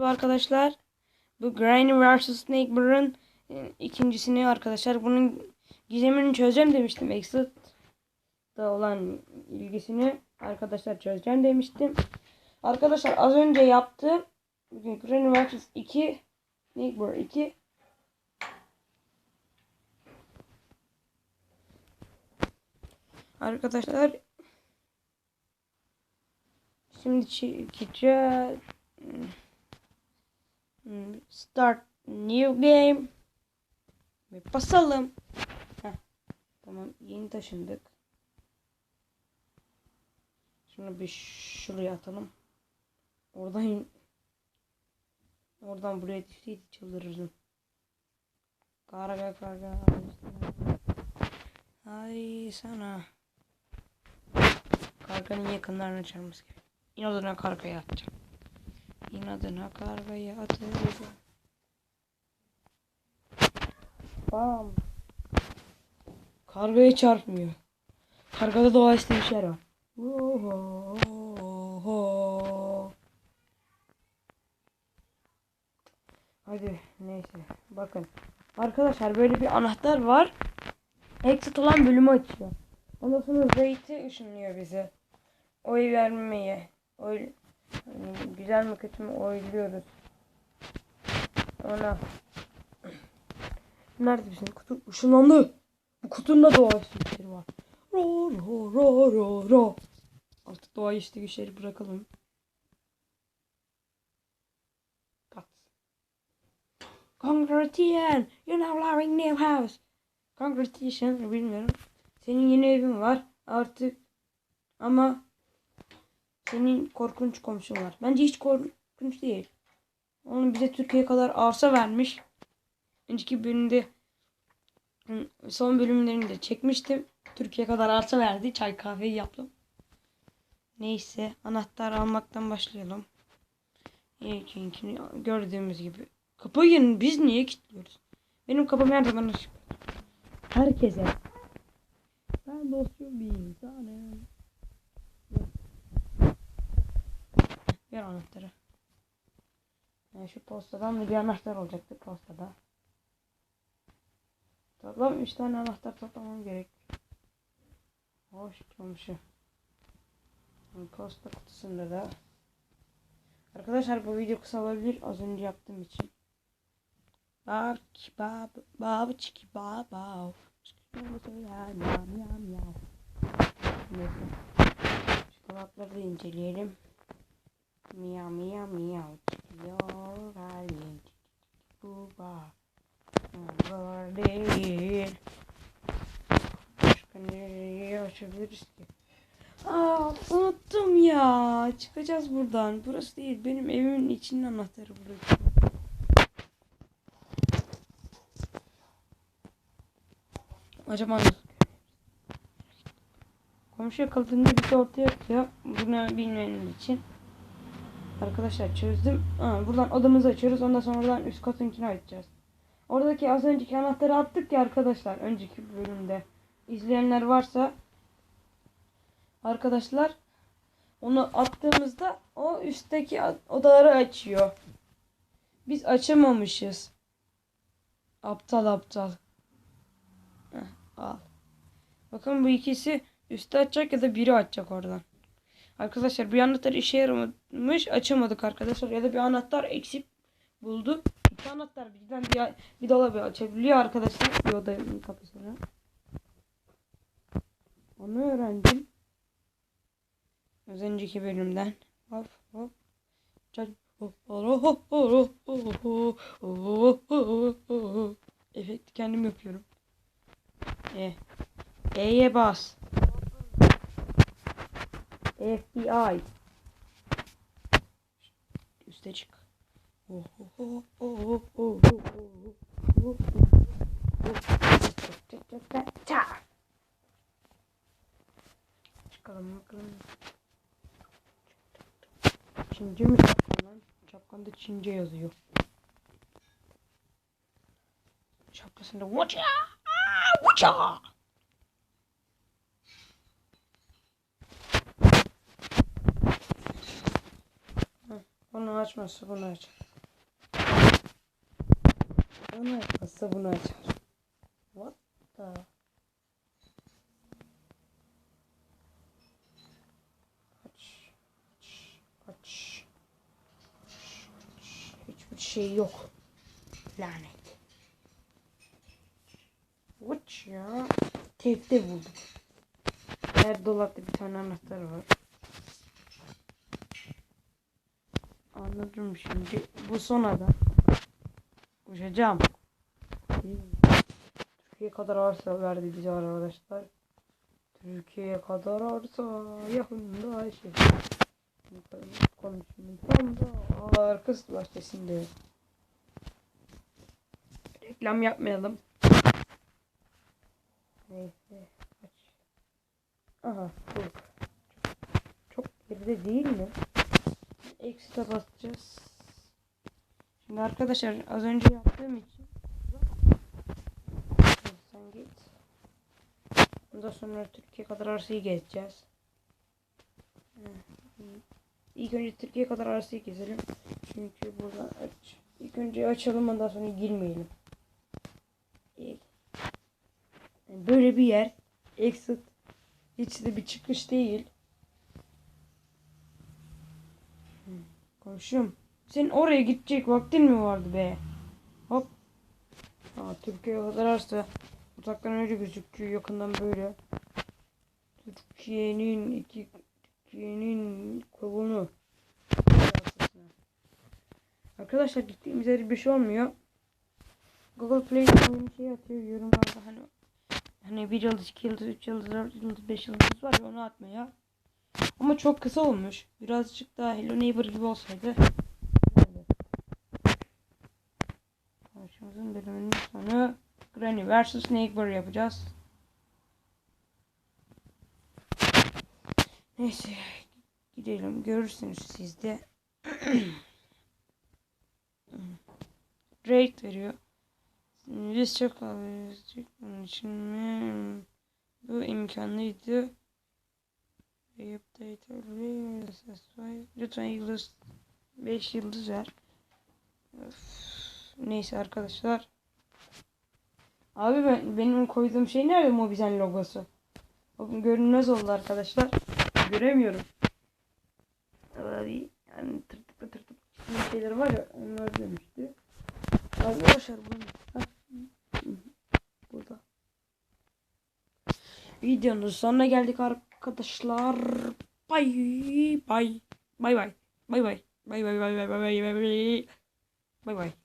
Arkadaşlar bu Granny vs Snake Bur'ın e, ikincisini arkadaşlar bunun gizemini çözeceğim demiştim. Exit'da olan ilgisini arkadaşlar çözeceğim demiştim. Arkadaşlar az önce yaptım. Bugün Granny vs 2 Snake Bur 2 Arkadaşlar şimdi çekeceğiz. Start new game. Ve basalım. Heh, tamam yeni taşındık. Şunu bir şuraya atalım. Oradan oradan buraya düşseydi çıldırırdım. Karga karga. Ay sana. Karganın yakınlarına çarmamız gerek. İnadına kargaya atacağım. İnadına kargaya atacağım. Bam. Kargaya çarpmıyor. Kargada doğaüstü bir şey var. Oho. Hadi neyse bakın. Arkadaşlar böyle bir anahtar var. Exit olan bölümü açıyor. Ondan sonra Zeyt'i ışınlıyor bize. Oy vermeye. Oy hani güzel mi kötü mü oyluyoruz. Ona. Nerede bizim kutu? Işınlandı. Bu kutunun da doğaüstü güçleri var. Ro ro ro ro ro. Artık doğaüstü güçleri bırakalım. Kat. Congratulations, you're now living new house. Congratulations, bilmiyorum. Senin yeni evin var artık. Ama senin korkunç komşun var. Bence hiç korkunç değil. Onun bize Türkiye kadar arsa vermiş. Önceki bölümde son bölümlerinde çekmiştim. Türkiye kadar arsa verdi. Çay kahveyi yaptım. Neyse anahtar almaktan başlayalım. Çünkü gördüğümüz gibi. Kapıyı biz niye kilitliyoruz? Benim kapım her zaman açık. Herkese. Ben dostum bir insanım. Ver anahtarı. Yani şu postadan da bir anahtar olacaktı postada. Toplam 3 tane anahtar toplamam gerek. Hoş komşu. Posta kutusunda da. Arkadaşlar bu video kısa olabilir az önce yaptığım için. Bab bab bab çiki bab bab. Yam yam yam. Neyse. Şu dolapları da inceleyelim. Miyav miyav miyav çıkıyor halim. Bu bak. Var değil. Başka açabiliriz ki? Aa unuttum ya. Çıkacağız buradan. Burası değil. Benim evimin içinin anahtarı burası. Acaba nasıl? Komşu yakaladığında şey ortaya atıyor. Bunu bilmeyenler için. Arkadaşlar çözdüm. Ha, buradan odamızı açıyoruz. Ondan sonra oradan üst katınkini açacağız. Oradaki az önceki anahtarı attık ya arkadaşlar. Önceki bölümde. izleyenler varsa arkadaşlar onu attığımızda o üstteki odaları açıyor. Biz açamamışız. Aptal aptal. Heh, al. Bakın bu ikisi üstte açacak ya da biri açacak oradan. Arkadaşlar bir anahtar işe yaramamış. Açamadık arkadaşlar. Ya da bir anahtar eksik bulduk. İki anahtar birden bir, bir dolabı açabiliyor arkadaşlar. Bir odanın kapısını. Onu öğrendim. Az önceki bölümden. Hop hop. Efekti kendim yapıyorum. E. E'ye bas. FBI. Üste çık. Oh, oh, oh, oh, oh, oh, oh, oh, oh. Çince mi şapkan lan? Çince yazıyor. Şapkasında Vuça! Vuça! Onu açmazsa bunu açar. Onu açmazsa bunu açar. What the? Aç. Aç. Aç. Aç. Aç. Hiçbir şey yok. Lanet. What ya? Tepte buldum. Her dolapta bir tane anahtar var. Anladım şimdi. Bu son adam. Uçacağım. Türkiye kadar arsa verdi bize arkadaşlar. Türkiye kadar arsa yakında Ayşe. Konuşmayı tam da arkası bahçesinde. Reklam yapmayalım. Neyse. Aç. Aha. Bu. Çok geride değil mi? Exit'e basacağız. Şimdi arkadaşlar az önce yaptığım için sen git. Ondan sonra Türkiye kadar arsayı gezeceğiz. İlk önce Türkiye kadar arsayı gezelim. Çünkü buradan aç. İlk önce açalım ondan sonra girmeyelim. Yani böyle bir yer. Exit. Hiç de bir çıkış değil. Komşum. Senin oraya gidecek vaktin mi vardı be? Hop. Aa, Türkiye kadar arsa. Uzaktan öyle gözüküyor. Yakından böyle. Türkiye'nin iki Türkiye'nin kolunu. Arkadaşlar gittiğimiz yer bir şey olmuyor. Google Play'den yeni şey atıyor yorumlarda hani hani bir yıldız, iki yıldız, üç yıldız, dört yıldız, beş yıldız var ya onu atmaya. Ama çok kısa olmuş. Birazcık daha Hello Neighbor gibi olsaydı. Karşımızın bölümünün sonu Granny vs Neighbor yapacağız. Neyse gidelim görürsünüz siz de. Rate veriyor. Biz çok alıyoruz. Bunun için mi? Bu imkanlıydı. Update. Lütfen yıldız 5 yıldız ver. Öf. Neyse arkadaşlar. Abi ben benim koyduğum şey nerede Mobizen logosu? Bakın görünmez oldu arkadaşlar. Göremiyorum. Abi yani tırtıklı tırtıklı şeyler var ya onlar demişti. Boşver bunu. Videonun sonuna geldik arkadaşlar. Bay bay. Bay bay. Bay bay. Bay bay bay bay bay bay bay. Bay bay.